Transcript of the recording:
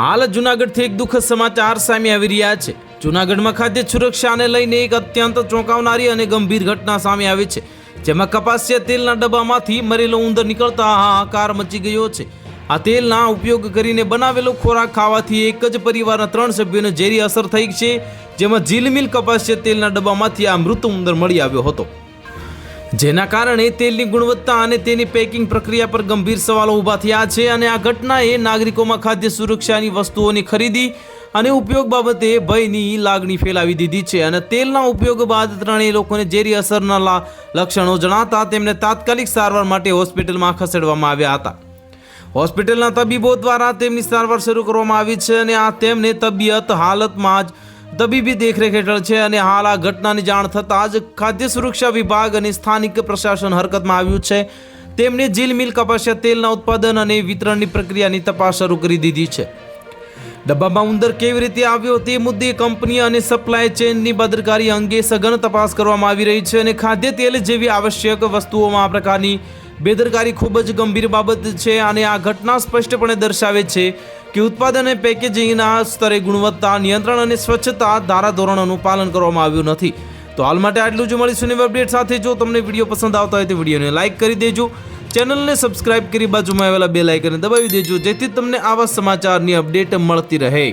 હાલ જુનાગઢથી એક દુઃખદ સમાચાર સામે આવી રહ્યા છે. જુનાગઢમાં ખાદ્ય સુરક્ષાને લઈને એક અત્યંત ચોંકાવનારી અને ગંભીર ઘટના સામે આવી છે. જેમાં કપાસિયા તેલના ડબ્બામાંથી મરેલો ઉંદર નીકળતા હાહાકાર મચી ગયો છે. આ તેલના ઉપયોગ કરીને બનાવેલો ખોરાક ખાવાથી એક જ પરિવારના ત્રણ સભ્યોને ઝેરી અસર થઈ છે. જેમાં ઝીલમિલ કપાસિયા તેલના ડબ્બામાંથી આ મૃત ઉંદર મળી આવ્યો હતો. જેના કારણે તેલની ગુણવત્તા અને તેની પેકિંગ પ્રક્રિયા પર ગંભીર સવાલો ઊભા થયા છે અને આ ઘટનાએ નાગરિકોમાં ખાદ્ય સુરક્ષાની વસ્તુઓની ખરીદી અને ઉપયોગ બાબતે ભયની લાગણી ફેલાવી દીધી છે અને તેલના ઉપયોગ બાદ ત્રણેય લોકોને ઝેરી અસરના લક્ષણો જણાતા તેમને તાત્કાલિક સારવાર માટે હોસ્પિટલમાં ખસેડવામાં આવ્યા હતા. હોસ્પિટલના તબીબો દ્વારા તેમની સારવાર શરૂ કરવામાં આવી છે અને આ તેમને તબિયત હાલતમાં જ તબીબી દેખરેખ હેઠળ છે અને હાલ આ ઘટનાની જાણ થતાં જ ખાદ્ય સુરક્ષા વિભાગ અને સ્થાનિક પ્રશાસન હરકતમાં આવ્યું છે. તેમણે જીલ મિલ કપાસિયા તેલના ઉત્પાદન અને વિતરણની પ્રક્રિયાની તપાસ શરૂ કરી દીધી છે. ડબ્બામાં ઉંદર કેવી રીતે આવ્યો તે મુદ્દે કંપની અને સપ્લાય ચેનની બદરકારી અંગે સઘન તપાસ કરવામાં આવી રહી છે અને ખાદ્ય તેલ જેવી આવશ્યક વસ્તુઓમાં આ પ્રકારની બેદરકારી ખૂબ જ ગંભીર બાબત છે અને આ ઘટના સ્પષ્ટપણે દર્શાવે છે કે ઉત્પાદન અને પેકેજિંગના સ્તરે ગુણવત્તા, નિયંત્રણ અને સ્વચ્છતા ધારાધોરણોનું પાલન કરવામાં આવ્યું નથી. તો હાલ માટે આટલું જ. મળીશું નવી અપડેટ સાથે. જો તમને વીડિયો પસંદ આવતા હોય તો વિડીયોને લાઇક કરી દેજો. ચેનલને સબસ્ક્રાઇબ કરી બાજુમાં આવેલા બે લાઇકને દબાવી દેજો, જેથી તમને આવા સમાચારની અપડેટ મળતી રહે.